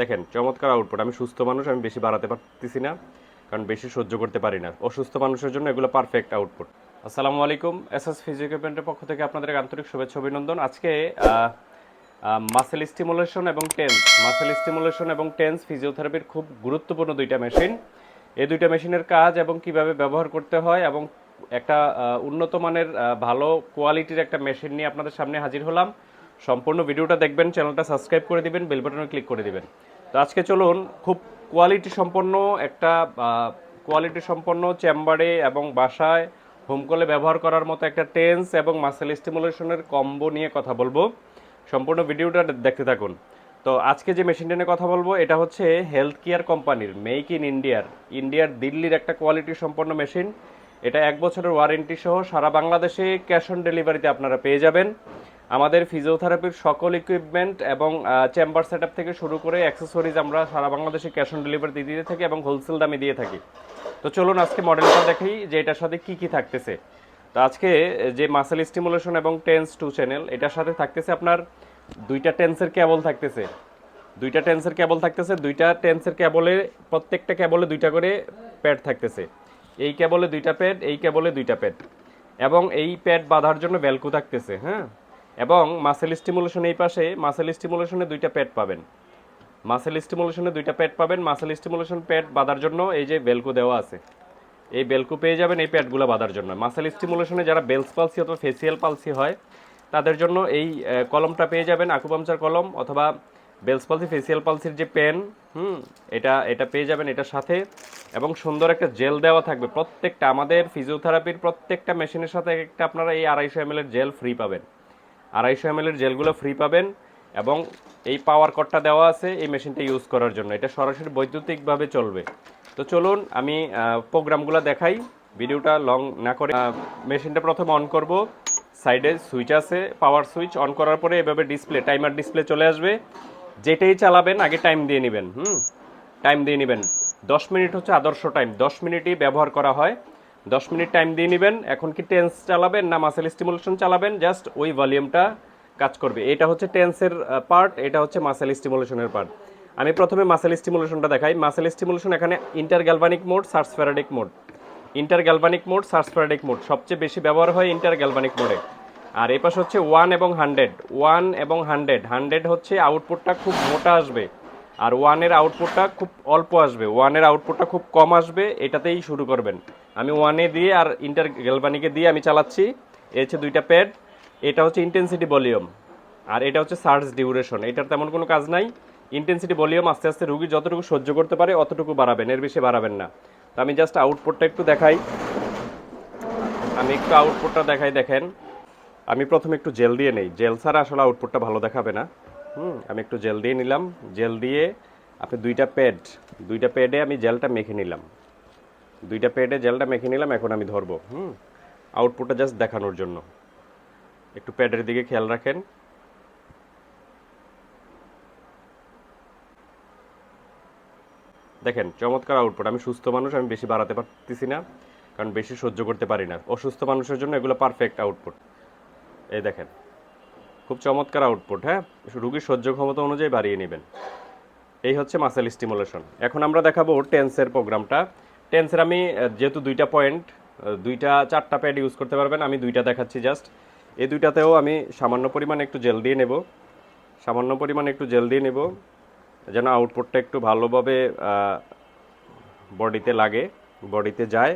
দেখেন, চমৎকার আউটপুট আমি সুস্থ মানুষ, আমি বেশি বাড়াতে পারতেছি না, কারণ বেশি সহ্য করতে পারি না। অসুস্থ মানুষের জন্য এগুলো পারফেক্ট আউটপুট আসসালামু আলাইকুম এস এস ফিজিওকেপেন্টের পক্ষ থেকে আপনাদের আন্তরিক শুভেচ্ছা, অভিনন্দন। আজকে মাসেল স্টিমুলেশন এবং টেন্স মাসেল স্টিমুলেশন এবং টেন্স ফিজিওথেরাপির খুব গুরুত্বপূর্ণ দুইটা মেশিন এই দুইটা মেশিনের কাজ এবং কীভাবে ব্যবহার করতে হয় এবং একটা উন্নত মানের ভালো কোয়ালিটির একটা মেশিন নিয়ে আপনাদের সামনে হাজির হলাম। সম্পূর্ণ ভিডিওটা দেখবেন, চ্যানেলটা সাবস্ক্রাইব করে দিবেন, বেল বাটনে ক্লিক করে দিবেন। তো আজকে চলুন, খুব কোয়ালিটি সম্পন্ন একটা কোয়ালিটি সম্পন্ন চেম্বারে এবং বাসায় হোম কলে ব্যবহার করার মতো একটা টেন্স এবং মাসেল স্টিমুলেশনের কম্বো নিয়ে কথা বলব। সম্পূর্ণ ভিডিওটা দেখতে থাকুন। তো আজকে যে মেশিনটা নিয়ে কথা বলব, এটা হচ্ছে হেলথ কেয়ার কোম্পানির মেক ইন ইন্ডিয়ার ইন্ডিয়ার দিল্লির একটা কোয়ালিটি সম্পন্ন মেশিন এটা এক বছরের ওয়ারেন্টি সহ সারা বাংলাদেশে ক্যাশ অন ডেলিভারিতে আপনারা পেয়ে যাবেন। আমাদের ফিজিওথেরাপির সকল ইকুইপমেন্ট এবং চেম্বার সেট থেকে শুরু করে অ্যাক্সেসরিজ আমরা সারা বাংলাদেশে ক্যাশ অন ডেলিভারি দিয়ে থাকি এবং হোলসেল দামে দিয়ে থাকি। তো চলুন আজকে মডেলটা দেখি যে এটার সাথে কি কি থাকতেছে। তো আজকে যে মাসেল স্টিমুলেশন এবং টেন্স টু চ্যানেল এটার সাথে থাকতেছে আপনার দুইটা টেন্সের কেবল থাকতেছে। দুইটা টেন্সের কেবল থাকতেছে, দুইটা টেন্সের কেবলে প্রত্যেকটা কেবলে দুইটা করে প্যাড থাকতেছে। এই কেবলে দুইটা প্যাড এই কেবলে দুইটা প্যাড এবং এই প্যাড বাঁধার জন্য ভ্যালকু থাকতেছে হ্যাঁ? এবং মাসেল স্টিমুলেশন এই পাশে মাসেল স্টিমুলেশনে দুইটা প্যাড পাবেন। মাসেল স্টিমুলেশনে দুইটা প্যাড পাবেন। মাসেল স্টিমুলেশন প্যাড বাঁধার জন্য এই যে বেলকু দেওয়া আছে, এই বেলকু পেয়ে যাবেন এই প্যাডগুলো বাঁধার জন্য। মাসেল স্টিমুলেশনে যারা বেলস পালসি অথবা ফেসিয়াল পালসি হয়, তাদের জন্য এই কলমটা পেয়ে যাবেন আকুপাংচার কলম অথবা বেলস পালসি ফেসিয়াল পালসির যে পেন হুম, এটা এটা পেয়ে যাবেন এটার সাথে। এবং সুন্দর একটা জেল দেওয়া থাকবে। প্রত্যেকটা আমাদের ফিজিওথেরাপির প্রত্যেকটা মেশিনের সাথে একটা আপনারা এই আড়াইশো এম জেল ফ্রি পাবেন। আড়াইশো এম এর জেলগুলো ফ্রি পাবেন এবং এই পাওয়ার কটটা দেওয়া আছে এই মেশিনটা ইউজ করার জন্য। এটা সরাসরি বৈদ্যুতিকভাবে চলবে। তো চলুন আমি প্রোগ্রামগুলো দেখাই। ভিডিওটা লং না করে মেশিনটা প্রথমে অন করব। সাইডে সুইচ আছে পাওয়ার সুইচ অন করার পরে এভাবে ডিসপ্লে টাইমার ডিসপ্লে চলে আসবে। যেটাই চালাবেন, আগে টাইম দিয়ে নেবেন, হুম? টাইম দিয়ে নেবেন। দশ মিনিট হচ্ছে আদর্শ টাইম দশ মিনিটই ব্যবহার করা হয়। দশ মিনিট টাইম দিয়ে নেবেন। এখন কি টেন্স চালাবেন না মাসেল স্টিমুলেশন চালাবেন? জাস্ট ওই ভলিউমটা কাজ করবে। এটা হচ্ছে টেন্সের পার্ট এটা হচ্ছে মাসেল স্টিমুলেশনের পার্ট আমি প্রথমে মাসেল স্টিমুলেশনটা দেখাই। মাসেল স্টিমুলেশন এখানে inter galvanic mode search faradic mode inter galvanic mode search faradic mode সবচেয়ে বেশি ব্যবহার হয় ইন্টার গ্যালভানিক মোডে আর এই পাশে হচ্ছে ওয়ান এবং হান্ড্রেড ওয়ান এবং হান্ড্রেড হান্ড্রেড হচ্ছে আউটপুটটা খুব মোটা আসবে। আর ওয়ানের আউটপুটটা খুব অল্প আসবে। ওয়ানের আউটপুটটা খুব কম আসবে। এটাতেই শুরু করবেন। আমি ওয়ানে দিয়ে আর ইন্টার গ্যালভানিকে দিয়ে আমি চালাচ্ছি। এ হচ্ছে দুইটা প্যাড এটা হচ্ছে ইন্টেন্সিটি ভলিউম আর এটা হচ্ছে সার্জ ডিউরেশন এটার তেমন কোনো কাজ নাই। ইন্টেন্সিটি ভলিউম আস্তে আস্তে রুগী যতটুকু সহ্য করতে পারে, অতটুকু বাড়াবেন, এর বেশি বাড়াবেন না। তো আমি জাস্ট আউটপুটটা একটু দেখাই। আমি একটু আউটপুটটা দেখাই, দেখেন। আমি প্রথমে একটু জেল দিয়ে নেই। জেল ছাড়া আসলে আউটপুটটা ভালো দেখাবে না। হুম, আমি একটু জেল দিয়ে নিলাম। জেল দিয়ে আপনি দুইটা প্যাড দুইটা প্যাডে আমি জেলটা মেখে নিলাম। দুইটা প্যাডে জেলটা মেখে নিলাম, এখন আমি ধরবো, হুম? আউটপুটটা জাস্ট দেখানোর জন্য। একটু প্যাডের দিকে খেয়াল রাখেন। দেখেন, চমৎকার আউটপুট আমি সুস্থ মানুষ, আমি বেশি বাড়াতে পারতেছি না, কারণ বেশি সহ্য করতে পারি না। অসুস্থ মানুষের জন্য এগুলো পারফেক্ট আউটপুট এই দেখেন, খুব চমৎকার আউটপুট হ্যাঁ? রুগীর সহ্য ক্ষমতা অনুযায়ী বাড়িয়ে নেবেন। এই হচ্ছে মাসেল স্টিমুলেশন এখন আমরা দেখাবো টেন্সের প্রোগ্রামটা টেন্সের আমি যেহেতু দুইটা পয়েন্ট দুইটা চারটা প্যাড ইউজ করতে পারবেন, আমি দুইটা দেখাচ্ছি জাস্ট এই দুইটাতেও আমি সামান্য পরিমাণে একটু জেল দিয়ে নেব। সামান্য পরিমাণে একটু জেল দিয়ে নেব, যেন আউটপুটটা একটু ভালোভাবে বডিতে লাগে বডিতে যায়।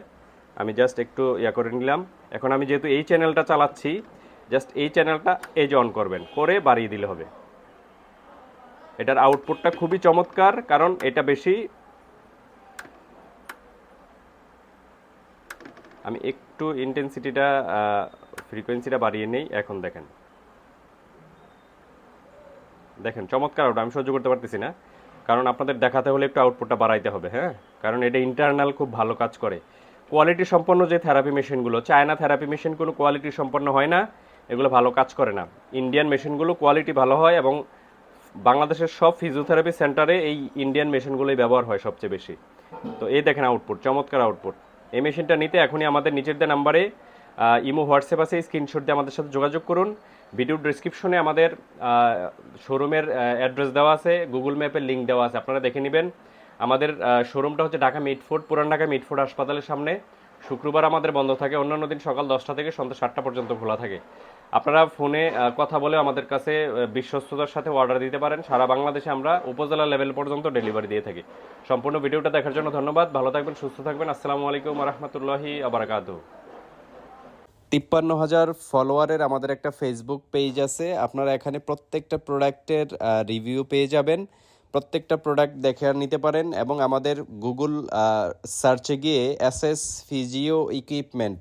আমি জাস্ট একটু ইয়া করে নিলাম। এখন আমি যেহেতু এই চ্যানেলটা চালাচ্ছি জাস্ট এই চ্যানেলটা এজ অন করবেন, করে বাড়িয়ে দিলে হবে। এটার আউটপুটটা খুবই চমৎকার, কারণ এটা বেশি আমি একটু ইন্টেন্সিটিটা ফ্রিকোয়েন্সিটা বাড়িয়ে নেই, এখন দেখেন। দেখেন, চমৎকার আউট আমি সহ্য করতে পারতেছি না। কারণ আপনাদের দেখাতে হলে একটু আউটপুটটা বাড়াইতে হবে হ্যাঁ? কারণ এটা ইন্টারনাল খুব ভালো কাজ করে। কোয়ালিটি সম্পন্ন যে থেরাপি মেশিনগুলো চায়না থেরাপি মেশিন কোনো কোয়ালিটি সম্পন্ন হয় না, এগুলো ভালো কাজ করে না। ইন্ডিয়ান মেশিনগুলো কোয়ালিটি ভালো হয় এবং বাংলাদেশের সব ফিজিওথেরাপি সেন্টারে এই ইন্ডিয়ান মেশিনগুলোই ব্যবহার হয় সবচেয়ে বেশি। তো এই দেখেন আউটপুট চমৎকার আউটপুট এই মেশিনটা নিতে এখনই আমাদের নিচের দেওয়া নাম্বারে ইমো, হোয়াটসঅ্যাপ আছে, স্ক্রিনশট দিয়ে আমাদের সাথে যোগাযোগ করুন। ভিডিও ডিসক্রিপশনে আমাদের শোরুমের অ্যাড্রেস দেওয়া আছে গুগল ম্যাপের লিঙ্ক দেওয়া আছে, আপনারা দেখে নেবেন। আমাদের শোরুমটা হচ্ছে ঢাকা মিটফোর্ড পুরান ঢাকা মিটফোর্ড হাসপাতালের সামনে। শুক্রবার আমাদের বন্ধ থাকে, অন্যান্য দিন সকাল দশটা থেকে সন্ধ্যা সাতটা পর্যন্ত খোলা থাকে। আপনারা ফোনে কথা বলে আমাদের কাছে বিশ্বস্ততার সাথে অর্ডার দিতে পারেন। সারা বাংলাদেশে আমরা উপজেলা লেভেল পর্যন্ত ডেলিভারি দিয়ে থাকি। সম্পূর্ণ ভিডিওটা দেখার জন্য ধন্যবাদ। ভালো থাকবেন, সুস্থ থাকবেন। আসসালামু আলাইকুম রহমতুল্লাহি আবরাকাতু তিপ্পান্ন হাজার ফলোয়ারের আমাদের একটা ফেসবুক পেজ আছে। আপনারা এখানে প্রত্যেকটা প্রোডাক্টের রিভিউ পেয়ে যাবেন। প্রত্যেকটা প্রোডাক্ট দেখে নিতে পারেন এবং আমাদের গুগল সার্চে গিয়ে এস এস ফিজিও ইকুইপমেন্ট